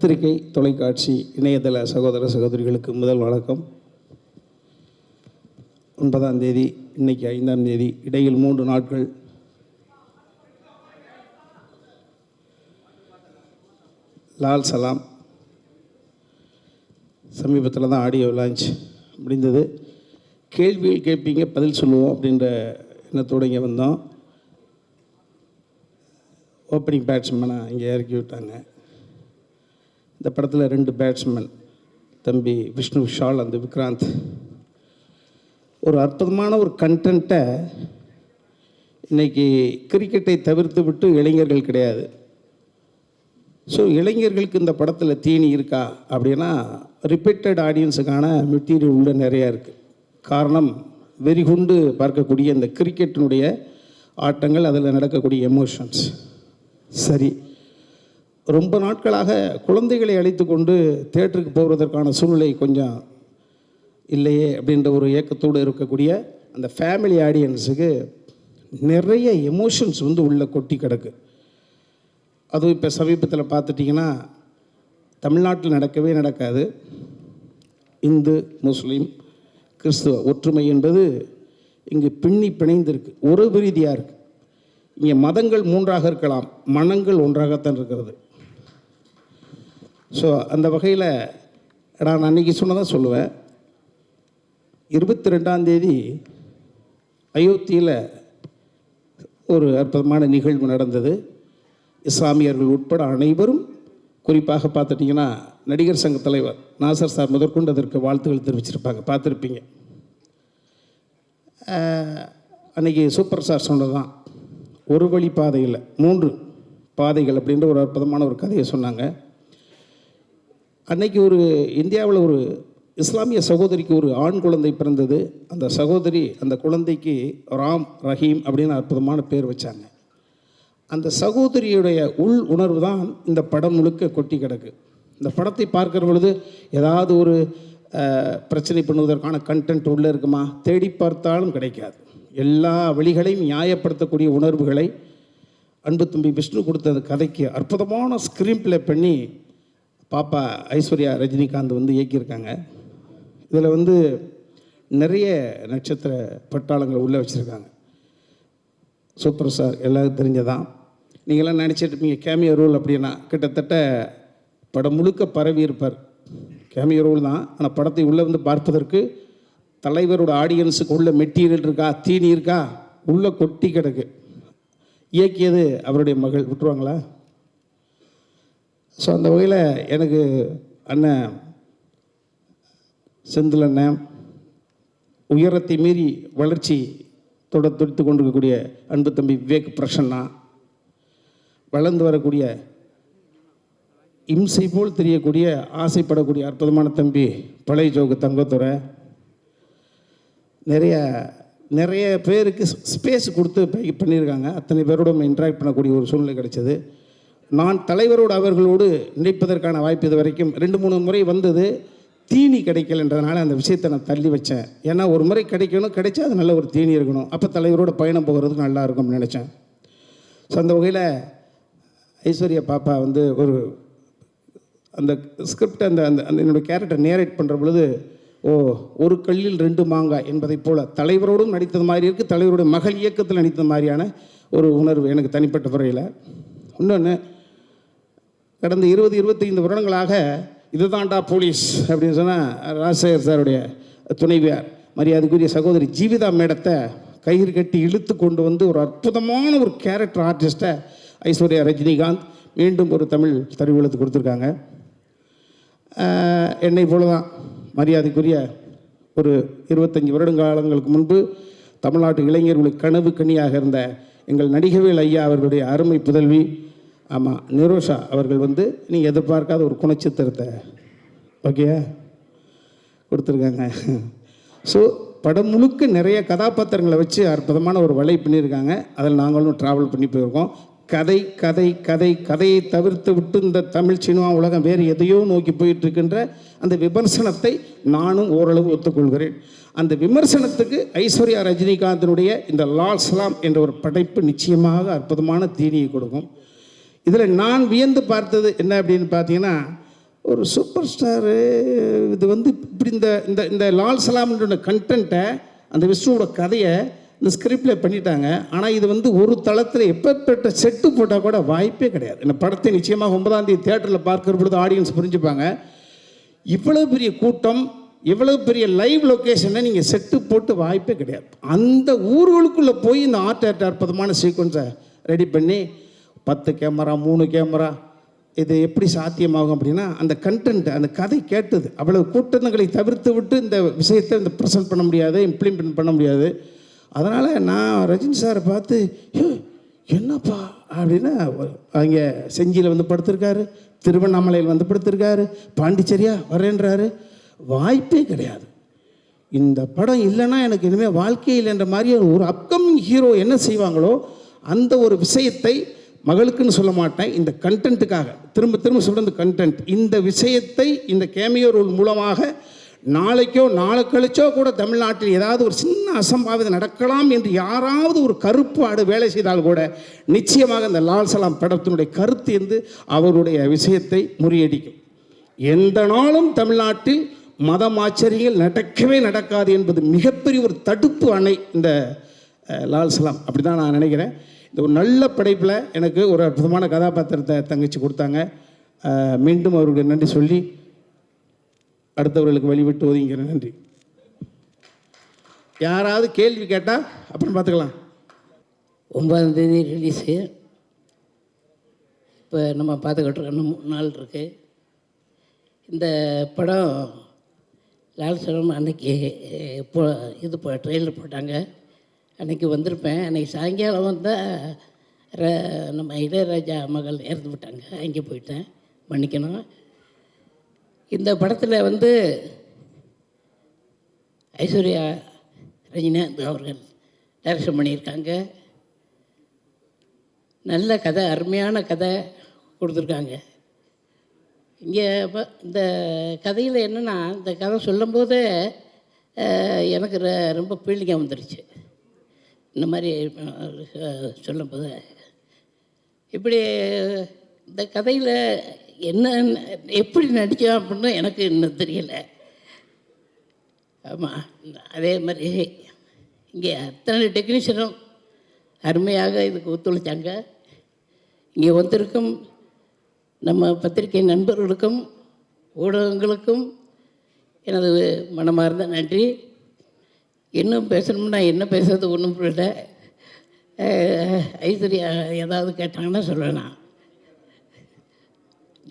பத்திரிகை தொலைக்காட்சி இணையதள சகோதர சகோதரிகளுக்கு முதல் வணக்கம். ஒன்பதாம் தேதி இன்னைக்கு ஐந்தாம் தேதி இடையில் மூன்று நாட்கள். லால் சலாம். சமீபத்தில் தான் ஆடியோ லான்ச் முடிந்தது. கேள்விகள் கேட்பீங்க பதில் சொல்லுவோம் அப்படின்ற எண்ணத்தோடு இங்கே வந்தோம். ஓப்பனிங் பேட்ஸ்மேனாக இங்கே இறக்கி விட்டாங்க. இந்த படத்தில் ரெண்டு பேட்ஸ்மேன் தம்பி விஷ்ணு விஷால் அந்த விக்ராந்த். ஒரு அற்புதமான ஒரு கண்டென்ட்டை இன்றைக்கி கிரிக்கெட்டை தவிர்த்து விட்டு இளைஞர்கள் கிடையாது. ஸோ இளைஞர்களுக்கு இந்த படத்தில் தீனி இருக்கா அப்படின்னா ரிப்பீட்டட் ஆடியன்ஸுக்கான மெட்டீரியல் உள்ள நிறையா இருக்குது காரணம் வெறிகுண்டு பார்க்கக்கூடிய இந்த கிரிக்கெட்டினுடைய ஆட்டங்கள் அதில் நடக்கக்கூடிய எமோஷன்ஸ் சரி. ரொம்ப நாட்களாக குழந்தைகளை அழைத்து கொண்டு தேட்டருக்கு போவதற்கான சூழ்நிலை கொஞ்சம் இல்லையே அப்படின்ற ஒரு ஏக்கத்தோடு இருக்கக்கூடிய அந்த ஃபேமிலி ஆடியன்ஸுக்கு நிறைய எமோஷன்ஸ் வந்து உள்ள கொட்டி கிடக்கு. அதுவும் இப்போ சமீபத்தில் பார்த்துட்டிங்கன்னா தமிழ்நாட்டில் நடக்கவே நடக்காது. இந்து முஸ்லீம் கிறிஸ்துவ ஒற்றுமை என்பது இங்கு பின்னி பிணைந்திருக்கு. ஒரு ரீதியாக இருக்குது இங்கே மதங்கள் மூன்றாக இருக்கலாம் மனங்கள் ஒன்றாகத்தான் இருக்கிறது. ஸோ அந்த வகையில் நான் அன்றைக்கி சொன்னதான் சொல்லுவேன். இருபத்தி ரெண்டாந்தேதி அயோத்தியில் ஒரு அற்புதமான நிகழ்வு நடந்தது. இஸ்லாமியர்கள் உட்பட அனைவரும் குறிப்பாக பார்த்துட்டிங்கன்னா நடிகர் சங்க தலைவர் நாசர் சார் முதற்கொண்டு அதற்கு வாழ்த்துக்கள் தெரிவிச்சிருப்பாங்க. பார்த்துருப்பீங்க. அன்றைக்கி சூப்பர் ஸ்டார் சொன்னது தான் ஒரு வழி பாதையில் மூன்று பாதைகள் அப்படின்ற ஒரு அற்புதமான ஒரு கதையை சொன்னாங்க. அன்னைக்கு ஒரு இந்தியாவில் ஒரு இஸ்லாமிய சகோதரிக்கு ஒரு ஆண் குழந்தை பிறந்தது. அந்த சகோதரி அந்த குழந்தைக்கு ராம் ரஹீம் அப்படின்னு அற்புதமான பேர் வச்சாங்க. அந்த சகோதரியுடைய உள் உணர்வு தான் இந்த படம் முழுக்க கொட்டி கிடக்கு. இந்த படத்தை பார்க்கிற பொழுது ஏதாவது ஒரு பிரச்சனை பண்ணுவதற்கான கண்டென்ட் உள்ளே இருக்குமா? தேடி பார்த்தாலும் கிடைக்காது. எல்லா வழிகளையும் நியாயப்படுத்தக்கூடிய உணர்வுகளை அன்பு தம்பி விஷ்ணு கொடுத்த அந்த கதைக்கு அற்புதமான ஸ்க்ரீன் ப்ளே பண்ணி பாப்பா ஐஸ்வர்யா ரஜினிகாந்த் வந்து இயக்கியிருக்காங்க. இதில் வந்து நிறைய நட்சத்திர பட்டாளங்களை உள்ளே வச்சுருக்காங்க. சூப்பர் சார் எல்லாருக்கும் தெரிஞ்சதான் நீங்களாம் நினச்சிட்டு இருப்பீங்க கேமியோ ரோல் அப்படின்னா கிட்டத்தட்ட படம் முழுக்க பரவி இருப்பார். கேமியோ ரோல் தான் ஆனால் படத்தை உள்ளே வந்து பார்ப்பதற்கு தலைவரோட ஆடியன்ஸுக்கு உள்ள மெட்டீரியல் இருக்கா தீனி இருக்கா உள்ளே கொட்டி கிடக்கு. இயக்கியது அவருடைய மகள் விட்டுருவாங்களா? ஸோ அந்த வகையில் எனக்கு அண்ணன் செந்தில் அண்ணன் உயரத்தை மீறி வளர்ச்சி தொட துடித்து கொண்டிருக்கக்கூடிய அன்பு தம்பி விவேக் பிரசன்னா வளர்ந்து வரக்கூடிய இம்சை போல் தெரியக்கூடிய ஆசைப்படக்கூடிய அற்புதமான தம்பி பழைய ஜோக்கு தங்கத்துறை நிறைய நிறைய பேருக்கு ஸ்பேஸ் கொடுத்து பண்ணியிருக்காங்க. அத்தனை பேரோட இன்ட்ராக்ட் பண்ணக்கூடிய ஒரு சூழ்நிலை கிடைச்சது. நான் தலைவரோடு அவர்களோடு நினைப்பதற்கான வாய்ப்பு இது வரைக்கும் ரெண்டு மூணு முறை வந்தது. தீனி கிடைக்கலன்றதுனால அந்த விஷயத்தை நான் தள்ளி வச்சேன். ஏன்னா ஒரு முறை கிடைக்கணும் கிடைச்சா அது நல்ல ஒரு தீனி இருக்கணும். அப்போ தலைவரோட பயணம் போகிறதுக்கு நல்லா இருக்கும்னு நினச்சேன். ஸோ அந்த வகையில் ஐஸ்வர்யா பாப்பா வந்து ஒரு அந்த ஸ்கிரிப்ட் அந்த அந்த அந்த என்னோட கேரக்டர் நேரேட் பண்ணுற பொழுது ஓ ஒரு கல்லில் ரெண்டு மாங்காய் என்பதைப் போல தலைவரோடும் நடித்தது மாதிரி இருக்குது தலைவருடைய மகள் இயக்கத்தில் நடித்தது மாதிரியான ஒரு உணர்வு எனக்கு தனிப்பட்ட முறையில். இன்னொன்று கடந்த இருபது இருபத்தைந்து வருடங்களாக இதுதான்டா போலீஸ் அப்படின்னு சொன்னால் ராஜசேகர் சாருடைய துணைவியார் மரியாதைக்குரிய சகோதரி ஜீவிதா மேடத்தை கயிறு கட்டி இழுத்து கொண்டு வந்து ஒரு அற்புதமான ஒரு கேரக்டர் ஆர்டிஸ்ட்டை ஐஸ்வர்யா ரஜினிகாந்த் மீண்டும் ஒரு தமிழ் தறிவுலத்து கொடுத்துருக்காங்க. என்னை போல தான் மரியாதைக்குரிய ஒரு இருபத்தஞ்சி வருடங்காலங்களுக்கு முன்பு தமிழ்நாட்டு இளைஞர்களுக்கு கனவு கனியாக இருந்த எங்கள் நடிகவேல் ஐயா அவர்களுடைய அருமை புதல்வி ஆமாம் நிரோஷா அவர்கள் வந்து நீங்கள் எதிர்பார்க்காத ஒரு குணச்சித்திரத்தை ஓகேயா கொடுத்துருக்காங்க. ஸோ படம் முழுக்க நிறைய கதாபாத்திரங்களை வச்சு அற்புதமான ஒரு வலை பண்ணியிருக்காங்க அதில் நாங்களும் ட்ராவல் பண்ணி போயிருக்கோம். கதை கதை கதை கதையை தவிர்த்து விட்டு இந்த தமிழ் சினிமா உலகம் வேறு எதையோ நோக்கி போயிட்டுருக்கின்ற அந்த விமர்சனத்தை நானும் ஓரளவு ஒத்துக்கொள்கிறேன். அந்த விமர்சனத்துக்கு ஐஸ்வர்யா ரஜினிகாந்தினுடைய இந்த லால் சலாம் என்ற ஒரு படைப்பு நிச்சயமாக அற்புதமான தீனியை கொடுக்கும். இதில் நான் வியந்து பார்த்தது என்ன அப்படின்னு பார்த்தீங்கன்னா ஒரு சூப்பர் ஸ்டாரு இது வந்து இப்படி இந்த இந்த இந்த லால் சலாம்ன்ற கண்டென்ட்டை அந்த விஷ்ணுவோட கதையை இந்த ஸ்கிரிப்டில் பண்ணிட்டாங்க. ஆனால் இது வந்து ஒரு தளத்தில் எப்பேற்பட்ட செட்டு போட்டால் கூட வாய்ப்பே கிடையாது. இந்த படத்தை நிச்சயமாக ஒன்பதாம் தேதி தேட்டரில் பார்க்குற பொழுது ஆடியன்ஸ் புரிஞ்சுப்பாங்க. இவ்வளோ பெரிய கூட்டம் இவ்வளவு பெரிய லைவ் லொக்கேஷனை நீங்கள் செட்டு போட்டு வாய்ப்பே கிடையாது. அந்த ஊர்களுக்குள்ளே போய் இந்த ஆர்ட் அற்புதமான சீக்வன்ஸை ரெடி பண்ணி பத்து கேமரா மூணு கேமரா இது எப்படி சாத்தியமாகும் அப்படின்னா அந்த கண்டென்ட் அந்த கதை கேட்டது அவ்வளவு கூட்டங்களை தவிர்த்து விட்டு இந்த விஷயத்தை இந்த ப்ரெசென்ட் பண்ண முடியாது இம்ப்ளிமெண்ட் பண்ண முடியாது. அதனால் நான் ரஜினி சாரை பார்த்து என்னப்பா? அப்படின்னு அங்கே செஞ்சியில் வந்து படுத்திருக்காரு திருவண்ணாமலையில் வந்து படுத்திருக்காரு பாண்டிச்சேரியா வரேன்றாரு. வாய்ப்பே கிடையாது. இந்த படம் இல்லைன்னா எனக்கு இனிமேல் வாழ்க்கையில் என்ற மாதிரி ஒரு அப்கமிங் ஹீரோ என்ன செய்வாங்களோ அந்த ஒரு விஷயத்தை மகளுக்குன்னு சொல்ல மாட்டேன். இந்த கண்டென்ட்டுக்காக திரும்ப திரும்ப சொல்கிற கண்டென்ட் இந்த விஷயத்தை இந்த கேமியோ ரூல் மூலமாக நாளைக்கோ நாளை கழிச்சோ கூட தமிழ்நாட்டில் ஏதாவது ஒரு சின்ன அசம்பாவிதம் நடக்கலாம் என்று யாராவது ஒரு கருப்பு ஆடு வேலை செய்தால் கூட நிச்சயமாக இந்த லால் சலாம் படத்தினுடைய கருத்து என்று அவருடைய விஷயத்தை முறியடிக்கும். எந்த நாளும் தமிழ்நாட்டில் மதம் ஆச்சரியங்கள் நடக்கவே நடக்காது என்பது மிகப்பெரிய ஒரு தடுப்பு அணை இந்த லால் சலாம். அப்படி தான் நான் நினைக்கிறேன். இந்த ஒரு நல்ல படைப்பில் எனக்கு ஒரு அற்புதமான கதாபாத்திரத்தை தங்கச்சி கொடுத்தாங்க. மீண்டும் அவர்களுக்கு நன்றி சொல்லி அடுத்தவர்களுக்கு வழிவிட்டு ஒதுங்கிற நன்றி. யாராவது கேள்வி கேட்டால் அப்புறம் பார்த்துக்கலாம். ஒன்பதாம் தேதி ரிலீஸு இப்போ நம்ம பார்த்துக்கிட்டு இருக்கோம். மூணு நாள் இருக்குது இந்த படம் லால் சலம் அன்னைக்கு இப்போ இது இப்போ ட்ரெயிலர் போட்டாங்க. அன்றைக்கி வந்திருப்பேன். அன்றைக்கி சாயங்காலம் வந்தால் ர- நம்ம இளையராஜா மகள் இறந்து விட்டாங்க. அங்கே போயிட்டேன். மன்னிக்கணும். இந்த படத்தில் வந்து ஐஸ்வர்யா ரஜினிகாந்த் அவர்கள் டைரக்ஷன் பண்ணியிருக்காங்க. நல்ல கதை அருமையான கதை கொடுத்துருக்காங்க. இங்கே இப்போ இந்த கதையில் என்னென்னா இந்த கதை சொல்லும்போது எனக்கு ர- ரொம்ப ஃபீலிங்காக வந்துடுச்சு இந்த மாதிரி சொல்லும்போது இப்படி இந்த கதையில் என்ன எப்படி நடித்தோம் அப்படின்னு எனக்கு இன்னும் தெரியலை. ஆமாம் அதே மாதிரி இங்கே அத்தனை டெக்னீஷியனும் அருமையாக இதுக்கு ஒத்துழைச்சாங்க. இங்கே வந்திருக்கும் நம்ம பத்திரிகை நண்பர்களுக்கும் ஊடகங்களுக்கும் எனது மனமார்ந்த நன்றி. இன்னும் பேசணும்னா என்ன பேசுறது ஒன்றும் புரியல. ஐஸ்வர்யா ஏதாவது கேட்டாங்கன்னா சொல்லலாம்.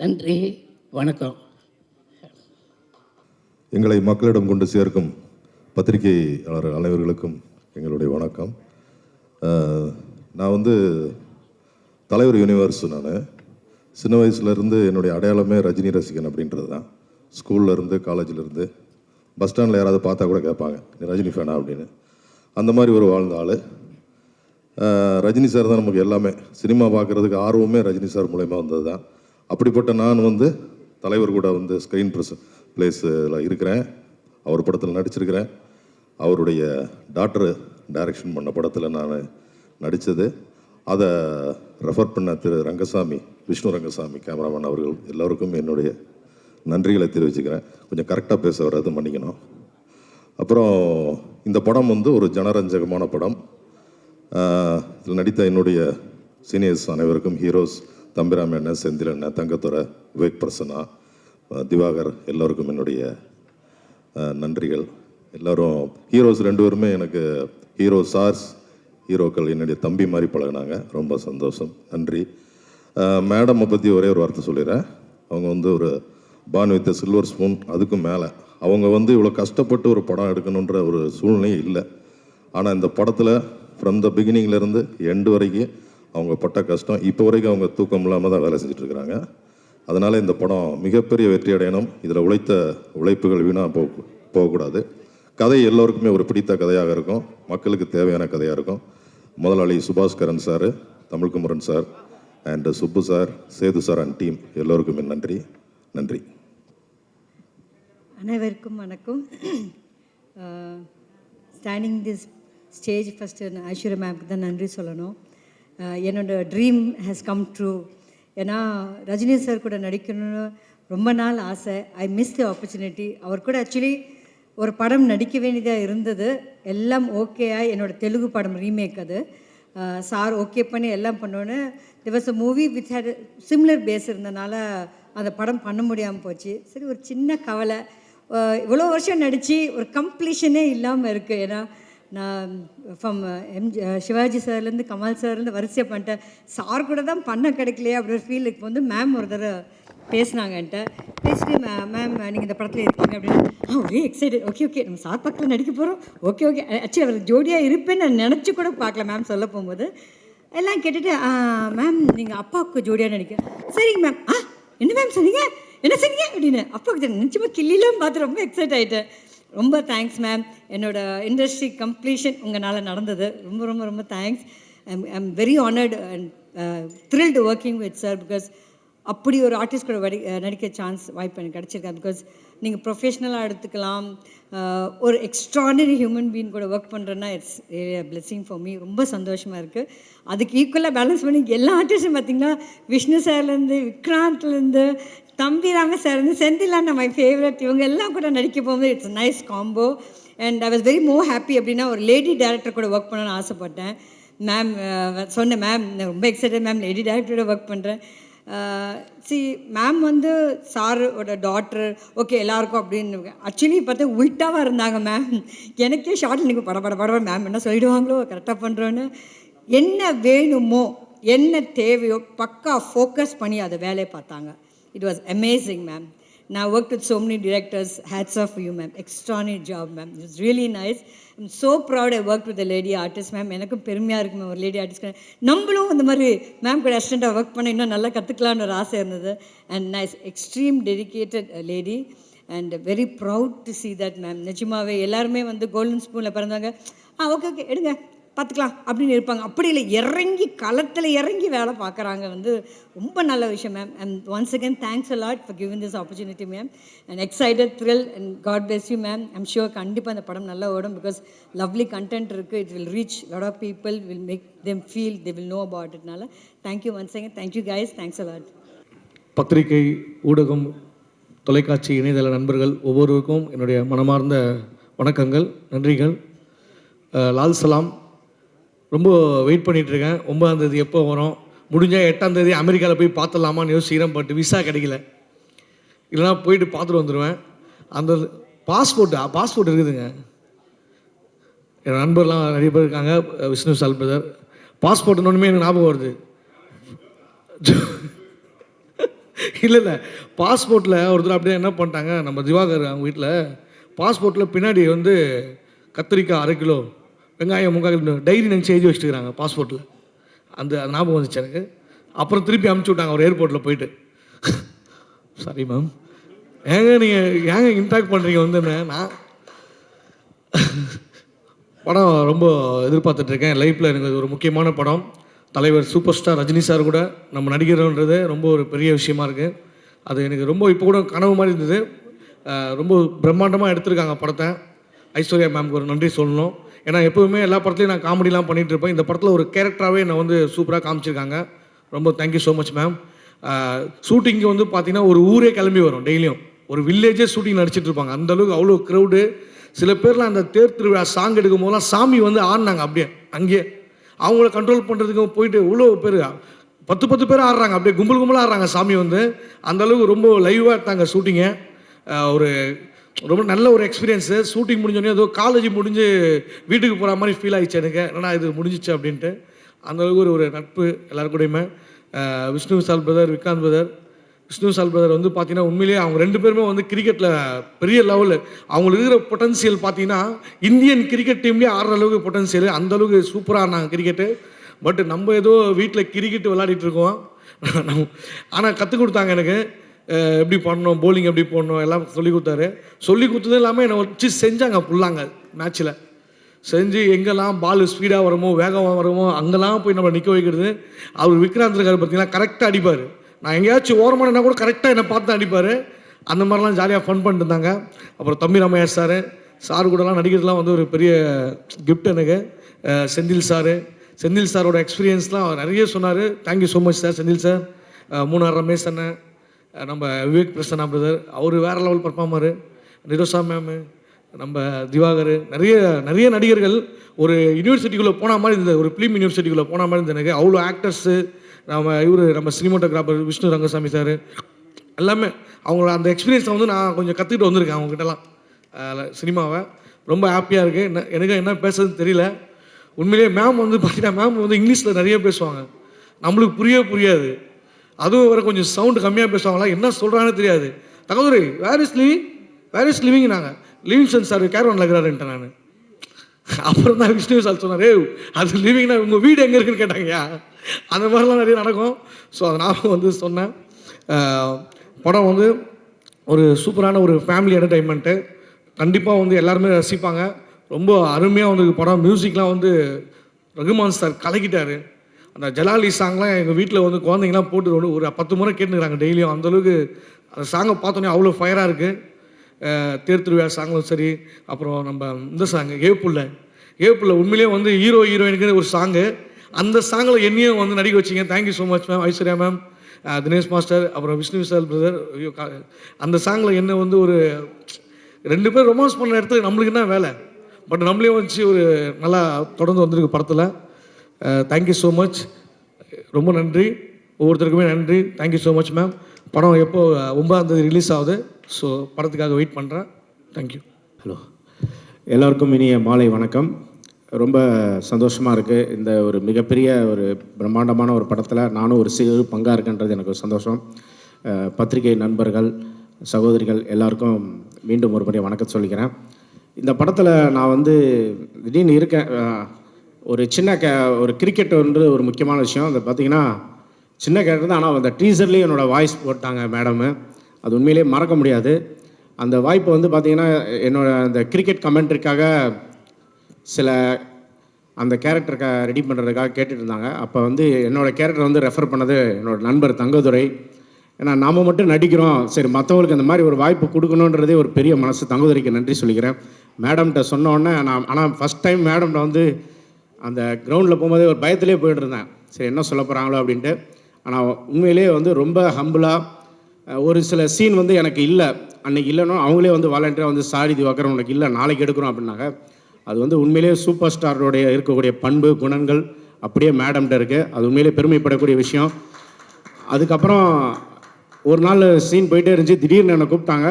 நன்றி வணக்கம். எங்களை மக்களிடம் கொண்டு சேர்க்கும் பத்திரிகையாளர் அனைவர்களுக்கும் எங்களுடைய வணக்கம். நான் வந்து தலைவர் யூனிவர்ஸ் நான். சின்ன வயசுலேருந்து என்னுடைய அடையாளமே ரஜினி ரசிகன் அப்படின்றது தான் ஸ்கூல்லேருந்து காலேஜிலேருந்து பஸ் ஸ்டாண்டில் யாராவது பார்த்தா கூட கேட்பாங்க நீ ரஜினி ஃபேனா அப்படின்னு. அந்த மாதிரி ஒரு வாழ்ந்த ஆள். ரஜினி சார் தான் நமக்கு எல்லாமே. சினிமா பார்க்குறதுக்கு ஆர்வமே ரஜினி சார் மூலயமா வந்தது தான் அப்படிப்பட்ட நான் வந்து தலைவர் கூட வந்து ஸ்க்ரீன் ப்ரெஸ் பிளேஸில் இருக்கிறேன். அவர் படத்தில் நடிச்சிருக்கிறேன். அவருடைய டாக்டர் டைரக்ஷன் பண்ண படத்தில் நான் நடித்தது அதை ரெஃபர் பண்ண திரு ரங்கசாமி விஷ்ணு ரங்கசாமி கேமராமேன் அவர்கள் எல்லோருக்கும் என்னுடைய நன்றிகளை தெரிவிச்சுக்கிறேன். கொஞ்சம் கரெக்டாக பேச வர்றது மன்னிக்கணும் அப்புறம் இந்த படம் வந்து ஒரு ஜனரஞ்சகமான படம். இதில் நடித்த என்னுடைய சீனியர்ஸ் அனைவருக்கும் ஹீரோஸ் தம்பிராம் அண்ணன் செந்தில் அண்ணன் தங்கத்துறை விவேக் பிரசன்னா திவாகர் எல்லோருக்கும் என்னுடைய நன்றிகள். எல்லோரும் ஹீரோஸ் ரெண்டு பேருமே எனக்கு ஹீரோ சார்ஸ் ஹீரோக்கள் என்னுடைய தம்பி மாதிரி பழகுனாங்க. ரொம்ப சந்தோஷம். நன்றி. மேடமை பற்றி ஒரே ஒரு வார்த்தை சொல்லிடுறேன். அவங்க வந்து ஒரு பான் வித் சில்வர் ஸ்பூன் அதுக்கும் மேலே. அவங்க வந்து இவ்வளோ கஷ்டப்பட்டு ஒரு படம் எடுக்கணுன்ற ஒரு சூழ்நிலையே இல்லை. ஆனால் இந்த படத்தில் ஃப்ரம் த பிகினிங்லேருந்து எண்டு வரைக்கும் அவங்க பட்ட கஷ்டம் இப்போ வரைக்கும் அவங்க தூக்கம் இல்லாமல் தான் வேலை செஞ்சுட்டு இருக்கிறாங்க அதனால் இந்த படம் மிகப்பெரிய வெற்றி அடையணும். இதில் உழைத்த உழைப்புகள் வீணாக போக போகக்கூடாது. கதை எல்லோருக்குமே ஒரு பிடித்த கதையாக இருக்கும். மக்களுக்கு தேவையான கதையாக இருக்கும். முதலாளி Subaskaran sir Tamilkumaran sir and Subbu sir Sethu sir and team எல்லோருக்குமே நன்றி. நன்றி. அனைவருக்கும் வணக்கம். Standing this stage first Aishwarya மேம்க்கு தான் நன்றி சொல்லணும். என்னோடய ட்ரீம் ஹேஸ் கம் ட்ரூ ஏன்னா ரஜினி சார் கூட நடிக்கணும்னு ரொம்ப நாள் ஆசை. ஐ மிஸ் தி ஆப்பர்ச்சுனிட்டி அவர் கூட ஆக்சுவலி ஒரு படம் நடிக்க வேண்டியதாக இருந்தது. எல்லாம் ஓகேயா என்னோட தெலுங்கு படம் ரீமேக் அது. சார் ஓகே பண்ணி எல்லாம் பண்ணோன்னு திவச movie with had similar face இருந்தனால அந்த படம் பண்ண முடியாமல் போச்சு. சரி ஒரு சின்ன கவலை. இவ்வளோ வருஷம் நடித்து ஒரு கம்ப்ளீஷனே இல்லாமல் இருக்குது ஏன்னா நான் ஃப்ரம் எம் சிவாஜி சார்லேருந்து கமல் சார்லேருந்து வரிசையாக பண்ணிட்டேன். சார் கூட தான் பண்ண கிடைக்கலையே அப்படி ஒரு ஃபீல் இப்போ வந்து மேம் ஒரு தடவை பேசினாங்கன்ட்டு என்கிட்ட. பேசிட்டு மேம் நீங்கள் இந்த படத்தில் இருக்கீங்க அப்படின்னு. ஆ ஒரே எக்ஸைட்டட் ஓகே ஓகே. நம்ம சார் பக்கத்தில் நடிக்க போகிறோம் ஓகே ஓகே. ஆக்சுவலி அவர் ஜோடியாக இருப்பேன்னு நான் நினச்சி கூட பார்க்கல மேம் சொல்ல போகும்போது. எல்லாம் கேட்டுட்டு மேம் நீங்கள் அப்பாவுக்கு ஜோடியாக நடிக்க சரிங்க மேம் ஆ என்ன மேம் சொன்னீங்க? என்ன செய்ய அப்படின்னு. அப்போ நிச்சயமாக கிள்ளிலாம் பார்த்து ரொம்ப எக்ஸைட் ஆகிட்டேன் ரொம்ப தேங்க்ஸ் மேம் என்னோட இண்டஸ்ட்ரி கம்ப்ளீஷன் உங்களால் நடந்தது. ரொம்ப ரொம்ப ரொம்ப thanks I'm I'm very honoured and thrilled working with sir because அப்படி ஒரு ஆர்டிஸ்ட் கூட வடி uh, நடிக்க சான்ஸ் வாய்ப்பு எனக்கு கிடச்சிருக்கேன் பிகாஸ் நீங்கள் ப்ரொஃபஷ்னலாக எடுத்துக்கலாம். Uh, ஒரு எக்ஸ்ட்ரானரி ஹியூமன் பீன் கூட ஒர்க் பண்ணுறேன்னா இட்ஸ் பிளெஸ்ஸிங் ஃபார் மீ ரொம்ப சந்தோஷமாக இருக்குது அதுக்கு ஈக்குவலாக பேலன்ஸ் பண்ணி எல்லா ஆர்டிஸ்டும் பார்த்தீங்கன்னா விஷ்ணு சார்லேருந்து விக்ராந்த்லேருந்து தம்பி ராம சார் வந்து செந்திலான மை ஃபேவரட் இவங்க எல்லாம் கூட நடிக்க போகும்போது it's nice combo and I was very more happy அப்படின்னா ஒரு லேடி டேரக்டர் கூட ஒர்க் பண்ணணும்னு ஆசைப்பட்டேன். மேம் சொன்னேன் மேம் நான் ரொம்ப எக்ஸைட்டட் மேம் லேடி டேரக்டரோட ஒர்க் பண்ணுறேன் சி மேம் வந்து சாரோட டாட்டர் ஓகே எல்லாருக்கும் அப்படின்னு ஆக்சுவலி பார்த்தா உல்ட்டாவாக இருந்தாங்க மேம் எனக்கே ஷார்ட் நீங்கள் பட பட பட மேம் என்ன சொல்லிடுவாங்களோ கரெக்டாக பண்ணுறோன்னு என்ன வேணுமோ என்ன தேவையோ பக்கா ஃபோக்கஸ் பண்ணி அதை வேலையை பார்த்தாங்க. இட் வாஸ் அமேசிங் மேம் நான் work with so many directors. Hats off for you ma'am extraordinary job ma'am it's really nice I'm so proud I work with lady artist ma'am எனக்கும் பெருமையாக இருக்கு மேம் ஒரு lady artist நம்மளும் இந்த மாதிரி ma'am கூட அசிஸ்டண்ட்டாக ஒர்க் பண்ண இன்னும் நல்லா கற்றுக்கலான்னு ஒரு ஆசை இருந்தது. And nice extreme dedicated lady and very proud to see that ma'am நிஜமாவே எல்லாருமே வந்து கோல்டன் ஸ்பூனில் பிறந்தாங்க ஆ ஓகே ஓகே எடுங்க. பார்த்துக்கலாம் அப்படின்னு இருப்பாங்க. அப்படி இல்லை இறங்கி களத்தில் இறங்கி வேலை பார்க்குறாங்க வந்து ரொம்ப நல்ல விஷயம் ma'am and once again thanks a lot for giving this opportunity ma'am and excited thrill and God bless you ma'am I'm sure கண்டிப்பாக அந்த படம் நல்லா ஓடும் பிகாஸ் லவ்லி கண்டென்ட் இருக்குது it will reach lot of people will make them feel they will know about இட்னால thank you once again thank you guys thanks a lot பத்திரிகை ஊடகம் தொலைக்காட்சி இணையதள நண்பர்கள் ஒவ்வொருவருக்கும் என்னுடைய மனமார்ந்த வணக்கங்கள் நன்றிகள். லால் சலாம் ரொம்ப வெயிட் பண்ணிகிட்ருக்கேன் இருக்கேன் எப்போ வரும்? முடிஞ்சால் எட்டாந்தேதி அமெரிக்காவில் போய் பார்த்துடலாமான்னு யோசிக்கிறேன் பட் விசா கிடைக்கல. இல்லைனா போயிட்டு பார்த்துட்டு வந்துடுவேன் அந்த பாஸ்போர்ட்டு பாஸ்போர்ட் இருக்குதுங்க. என் நண்பர்லாம் நிறைய பேர் இருக்காங்க விஷ்ணு சால் பிரதர் பாஸ்போர்ட் ஒன்றுமே எனக்கு ஞாபகம் வருது. இல்லை இல்லை. பாஸ்போர்ட்டில் ஒருத்தர் அப்படியே என்ன பண்ணிட்டாங்க நம்ம திவாகர் அவங்க வீட்டில் பாஸ்போர்ட்டில் பின்னாடி வந்து கத்திரிக்காய் அரை கிலோ வெங்காயம் முக்கால் டைரி நாங்கள் செய்து வச்சுருக்காங்க பாஸ்போர்ட்டில் அந்த ஞாபகம் வந்துச்சு எனக்கு. அப்புறம் திருப்பி அமுச்சு விட்டாங்க ஒரு ஏர்போர்ட்டில் போயிட்டு. சாரி மேம் ஏங்க நீங்கள் ஏங்க இன்டாக்ட் பண்ணுறீங்க வந்து நான் படம் ரொம்ப எதிர்பார்த்துட்ருக்கேன். லைஃப்பில் எனக்கு ஒரு முக்கியமான படம். தலைவர் சூப்பர் ஸ்டார் ரஜினி சார் கூட நம்ம நடிகர்ன்றது ரொம்ப ஒரு பெரிய விஷயமா இருக்குது அது எனக்கு ரொம்ப இப்போ கூட கனவு மாதிரி இருந்தது. ரொம்ப பிரம்மாண்டமாக எடுத்திருக்காங்க படத்தை. ஐஸ்வர்யா மேம்க்கு ஒரு நன்றி சொல்லணும். ஏன்னா எப்போவுமே எல்லா படத்துலையும் நான் காமெடிலாம் பண்ணிகிட்டு இருப்பேன். இந்த படத்தில் ஒரு கேரக்டராகவே என்னை வந்து சூப்பராக காமிச்சிருக்காங்க. ரொம்ப thank you so much ma'am ஷூட்டிங்க்கு வந்து பார்த்தீங்கன்னா ஒரு ஊரே கிளம்பி வரும் டெய்லியும். ஒரு வில்லேஜே ஷூட்டிங் நடிச்சிட்டு இருப்பாங்க. அந்தளவுக்கு அவ்வளோ க்ரௌடு சில பேர்லாம் அந்த தேர் திருவிழா சாங் எடுக்கும் போதெல்லாம் சாமி வந்து ஆடினாங்க அப்படியே அங்கேயே. அவங்கள கண்ட்ரோல் பண்ணுறதுக்கு போயிட்டு இவ்வளோ பேர் பத்து பத்து பேர் ஆடுறாங்க. அப்படியே கும்பல் கும்பலாக ஆடுறாங்க சாமி வந்து. அந்த அளவுக்கு ரொம்ப லைவாக எடுத்தாங்க ஷூட்டிங்கை ஒரு ரொம்ப நல்ல ஒரு எக்ஸ்பீரியன்ஸு ஷூட்டிங் முடிஞ்சோடனே ஏதோ காலேஜ் முடிஞ்சு வீட்டுக்கு போகிற மாதிரி ஃபீல் ஆயிடுச்சு எனக்கு. என்னடா இது முடிஞ்சிச்சு அப்படின்ட்டு. அந்த அளவுக்கு ஒரு ஒரு நட்பு எல்லாரு கூடயுமே. விஷ்ணு சால் பிரதர் விக்ராந்த் பிரதர் விஷ்ணு சால் பிரதர் வந்து பார்த்தீங்கன்னா உண்மையிலேயே அவங்க ரெண்டு பேருமே வந்து கிரிக்கெட்டில் பெரிய லெவலில் அவங்களுக்கு இருக்கிற பொட்டன்சியல் பார்த்தீங்கன்னா இந்தியன் கிரிக்கெட் டீம்லேயே ஆடுற அளவுக்கு பொட்டன்சியல் அந்தளவுக்கு சூப்பராக ஆடினாங்க கிரிக்கெட்டு பட் நம்ம ஏதோ வீட்டில் கிரிக்கெட் விளையாடிட்டு இருக்கோம். ஆனால் கற்றுக் கொடுத்தாங்க எனக்கு. எப்படி பண்ணணும்? போலிங் எப்படி போடணும்? எல்லாம் சொல்லி கொடுத்தாரு. சொல்லி கொடுத்ததும் இல்லாமல் என்னை வச்சு செஞ்சாங்க ஃபுல்லாங்க மேட்ச்சில் செஞ்சு எங்கெல்லாம் பால் ஸ்பீடாக வருமோ வேகமாக வருமோ அங்கெல்லாம் போய் நம்ம நிற்க வைக்கிறது. அவர் விக்ராந்த் இருக்கார் பார்த்தீங்கன்னா கரெக்டாக அடிப்பார். நான் எங்கேயாச்சும் ஓரமானா கூட கரெக்டாக என்னை பார்த்து அடிப்பார். அந்த மாதிரிலாம் ஜாலியாக ஃபன் பண்ணிட்டு இருந்தாங்க. அப்புறம் தம்பி ராமையா சார் சார் கூடலாம் நடிக்கிறதுலாம் வந்து ஒரு பெரிய கிஃப்ட் எனக்கு. செந்தில் சார் செந்தில் சாரோட எக்ஸ்பீரியன்ஸ்லாம் அவர் நிறைய சொன்னார். Thank you so much sir Senthil sir Munnar Ramesh அண்ணன் நம்ம விவேக் பிரசன்னா பிரதர் அவர் வேறு லெவல் பர்ஃபார்மரு நிரோசா மேமு நம்ம திவாகர் நிறைய நிறைய நடிகர்கள் ஒரு யூனிவர்சிட்டிக்குள்ளே போன மாதிரி இருந்தது. ஒரு ஃபிலிம் யூனிவர்சிட்டிக்குள்ளே போன மாதிரி இருந்தது. எனக்கு அவ்வளோ ஆக்டர்ஸு நம்ம இவர் நம்ம சினிமோட்டோகிராஃபர் விஷ்ணு ரங்கசாமி சார் எல்லாமே அவங்களோட அந்த எக்ஸ்பீரியன்ஸை வந்து நான் கொஞ்சம் கற்றுக்கிட்டு வந்திருக்கேன் அவங்ககிட்டலாம் சினிமாவை. ரொம்ப ஹாப்பியாக இருக்குது என்ன எனக்கு என்ன பேசுறதுன்னு தெரியல. உண்மையிலேயே மேம் வந்து பார்த்தீங்கன்னா மேம் வந்து இங்கிலீஷில் நிறைய பேசுவாங்க. நம்மளுக்கு புரியவே புரியாது. அதுவும் வேறு கொஞ்சம் சவுண்டு கம்மியாக பேசுவாங்களா? என்ன சொல்கிறாங்கன்னு தெரியாது. தகவதுரை where is living where is living நாங்கள் லிவிங் சன் சார் கேரவனில் இருக்கிறாருன்ட்டு நான். அப்புறம் தான் விஷ்ணு சார் சொன்னார் "ஏய், அது லிவிங்னா உங்கள் வீடு எங்கே இருக்குன்னு கேட்டாங்கயா அந்த மாதிரிலாம் நிறைய நடக்கும். ஸோ அதை நான் வந்து சொன்னேன். படம் வந்து ஒரு சூப்பரான ஒரு ஃபேமிலி என்டர்டைன்மெண்ட்டு கண்டிப்பாக வந்து எல்லாருமே ரசிப்பாங்க. ரொம்ப அருமையாக வந்து படம். மியூசிக்லாம் வந்து ரகுமான் சார் கலக்கிட்டார். அந்த ஜலாலி சாங்லாம் எங்கள் வீட்டில் வந்து குழந்தைங்களாம் போட்டு ஒரு பத்து முறை கேட்டுக்கிறாங்க டெய்லியும் அந்தளவுக்கு அந்த சாங்கை பார்த்தோன்னே அவ்வளோ ஃபயராக இருக்குது தேர் திருவிழா சாங்கும் சரி அப்புறம் நம்ம இந்த சாங்கு ஏப்புள்ள. ஏப்புள்ள உண்மையிலேயே வந்து ஹீரோ ஹீரோயினுக்கு ஒரு சாங்கு அந்த சாங்கில் என்னையும் வந்து நடிக்க வச்சிங்க. Thank you so much ma'am Aishwarya ma'am Dinesh master அப்புறம் விஷ்ணு விசால் பிரதர் அந்த சாங்கில் என்ன வந்து ஒரு ரெண்டு பேர் ரொமான்ஸ் பண்ண இடத்துக்கு நம்மளுக்கு என்ன வேலை? பட் நம்மளே வச்சு ஒரு நல்லா தொடர்ந்து வந்திருக்கு படத்தில். தேங்க்யூ ஸோ மச் ரொம்ப நன்றி. ஒவ்வொருத்தருக்குமே நன்றி. தேங்க்யூ ஸோ மச் மேம் படம் எப்போ uh, ஒன்பதாம் தேதி ரிலீஸ் ஆகுது? ஸோ படத்துக்காக வெயிட் பண்ணுறேன் தேங்க்யூ ஹலோ எல்லோருக்கும் இனிய மாலை வணக்கம். ரொம்ப சந்தோஷமாக இருக்குது இந்த ஒரு மிகப்பெரிய ஒரு பிரம்மாண்டமான ஒரு படத்தில் நானும் ஒரு சிறு பங்காக இருக்கேன்றது எனக்கு ஒரு சந்தோஷம். Uh, பத்திரிகை நண்பர்கள் சகோதரிகள் எல்லாருக்கும் மீண்டும் ஒரு முறை வணக்கம் சொல்லிக்கிறேன். இந்த படத்தில் நான் வந்து திடீர்னு இருக்கேன். Uh, ஒரு சின்ன க ஒரு கிரிக்கெட்டுன்றது ஒரு முக்கியமான விஷயம். அது பார்த்தீங்கன்னா சின்ன கேரக்டர் தான் ஆனால் அந்த டீசர்லேயும் என்னோட வாய்ஸ் போட்டாங்க மேடமு அது உண்மையிலேயே மறக்க முடியாது. அந்த வாய்ப்பு வந்து பார்த்தீங்கன்னா என்னோடய அந்த கிரிக்கெட் கமெண்ட்ரிக்காக சில அந்த கேரக்டருக்காக ரெடி பண்ணுறதுக்காக கேட்டுட்டு இருந்தாங்க. அப்போ வந்து என்னோடய கேரக்டர் வந்து ரெஃபர் பண்ணது என்னோடய நண்பர் தங்கதுரை. ஏன்னா நாம் மட்டும் நடிக்கிறோம். சரி மற்றவங்களுக்கு அந்த மாதிரி ஒரு வாய்ப்பு கொடுக்கணுன்றதே ஒரு பெரிய மனசு தங்கதுரைக்கு நன்றி சொல்லிக்கிறேன். மேடம்கிட்ட சொன்னோடனே நான் ஆனால் ஃபஸ்ட் டைம் மேடம்கிட்ட வந்து அந்த கிரவுண்டில் போகும்போதே ஒரு பயத்திலே போயிட்டு இருந்தேன். சரி என்ன சொல்ல போகிறாங்களோ அப்படின்ட்டு. ஆனால் உண்மையிலேயே வந்து ரொம்ப ஹம்பிளாக ஒரு சில சீன் வந்து எனக்கு இல்லை. அன்னைக்கு இல்லைன்னா அவங்களே வந்து வாலண்டியராக வந்து சாரி இது வைக்கிறோம் உனக்கு இல்லை நாளைக்கு எடுக்கிறோம் அப்படின்னாங்க. அது வந்து உண்மையிலேயே சூப்பர் ஸ்டாரோடைய இருக்கக்கூடிய பண்பு குணங்கள் அப்படியே மேடம்கிட்ட இருக்குது அது உண்மையிலேயே பெருமைப்படக்கூடிய விஷயம். அதுக்கப்புறம் ஒரு நாள் சீன் போயிட்டே இருந்துச்சு. திடீர்னு என்னை கூப்பிட்டாங்க.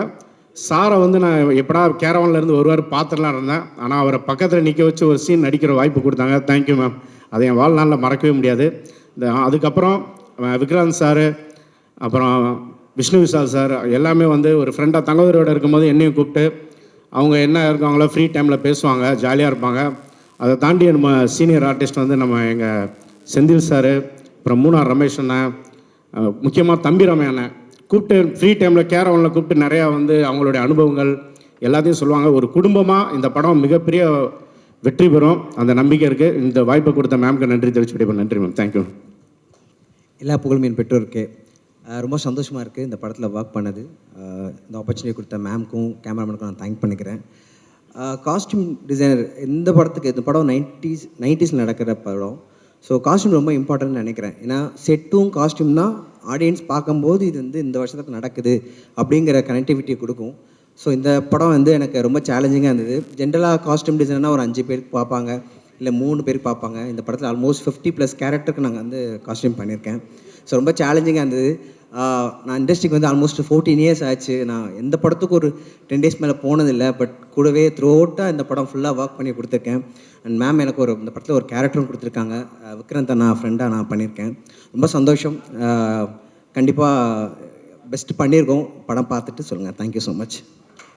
சாரை வந்து நான் எப்படா கேரவான்லேருந்து வருவார் பார்த்துடலாம் இருந்தேன். ஆனால் அவரை பக்கத்தில் நிற்க வச்சு ஒரு சீன் நடிக்கிற வாய்ப்பு கொடுத்தாங்க. தேங்க்யூ மேம் அதை என் வாழ்நாளில் மறக்கவே முடியாது. இந்த அதுக்கப்புறம் விக்ராந்த் சாரு அப்புறம் விஷ்ணு விஷால் சார் எல்லாமே வந்து ஒரு ஃப்ரெண்டாக தங்கவரோட இருக்கும்போது என்னையும் கூப்பிட்டு அவங்க என்ன இருக்காங்களோ ஃப்ரீ டைமில் பேசுவாங்க ஜாலியாக இருப்பாங்க. அதை தாண்டி நம்ம சீனியர் ஆர்டிஸ்ட் வந்து நம்ம எங்கள் செந்தில் சார் அப்புறம் மூணார் ரமேஷ் அண்ணன் முக்கியமாக தம்பி ரமே அண்ணன் கூப்பிட்டு ஃப்ரீ டைமில் கேரவனில் கூப்பிட்டு நிறையா வந்து அவங்களுடைய அனுபவங்கள் எல்லாத்தையும் சொல்லுவாங்க. ஒரு குடும்பமாக இந்த படம் மிகப்பெரிய வெற்றி பெறும். அந்த நம்பிக்கை இருக்குது இந்த வாய்ப்பை கொடுத்த மேம்க்கு நன்றி தெரிவிச்சு விடைபெறும். நன்றி மேம் தேங்க்யூ எல்லா புகழ்மையின் பெற்றோருக்கு ரொம்ப சந்தோஷமாக இருக்குது இந்த படத்தில் ஒர்க் பண்ணது. இந்த ஆப்பர்ச்சுனிட்டி கொடுத்த மேம்க்கும் கேமராமேனுக்கும் நான் தேங்க் பண்ணிக்கிறேன். காஸ்டியூம் டிசைனர் இந்த படத்துக்கு இந்த படம் நைன்டிஸ் நைன்டிஸில் நடக்கிற படம். ஸோ காஸ்டியூம் ரொம்ப இம்பார்ட்டன்ட்னு நினைக்கிறேன். ஏன்னா செட்டும் காஸ்டியூம் தான் ஆடியன்ஸ் பார்க்கும்போது இது வந்து இந்த வருஷத்துக்கு நடக்குது அப்படிங்கிற கனெக்டிவிட்டியை கொடுக்கும். ஸோ இந்த படம் வந்து எனக்கு ரொம்ப சேலஞ்சிங்காக இருந்தது. ஜென்ரலாக காஸ்டியூம் டிசைனர்னால் ஒரு அஞ்சு பேருக்கு பார்ப்பாங்க இல்லை மூணு பேருக்கு பார்ப்பாங்க. இந்த படத்தில் ஆல்மோஸ்ட் ஃபிஃப்டி ப்ளஸ் கேரக்டருக்கு நாங்கள் வந்து காஸ்டியூம் பண்ணியிருக்கேன். ஸோ ரொம்ப சேலஞ்சிங்காக இருந்தது. நான் இண்டஸ்ட்ரிக்கு வந்து ஆல்மோஸ்ட் ஃபோர்டீன் இயர்ஸ் ஆச்சு. நான் எந்த படத்துக்கு ஒரு டென் டேஸ் மேலே போனதில்லை பட் கூடவே த்ரூ அவுட்டாக இந்த படம் ஃபுல்லாக ஒர்க் பண்ணி கொடுத்துருக்கேன். அண்ட் மேம் எனக்கு ஒரு இந்த படத்தில் ஒரு கேரக்டரும் கொடுத்துருக்காங்க. ஆஹ் நான் ஃப்ரெண்டாக நான் பண்ணியிருக்கேன். ரொம்ப சந்தோஷம். கண்டிப்பாக பெஸ்ட் பண்ணியிருக்கோம். படம் பார்த்துட்டு சொல்லுங்கள் தேங்க்யூ ஸோ மச்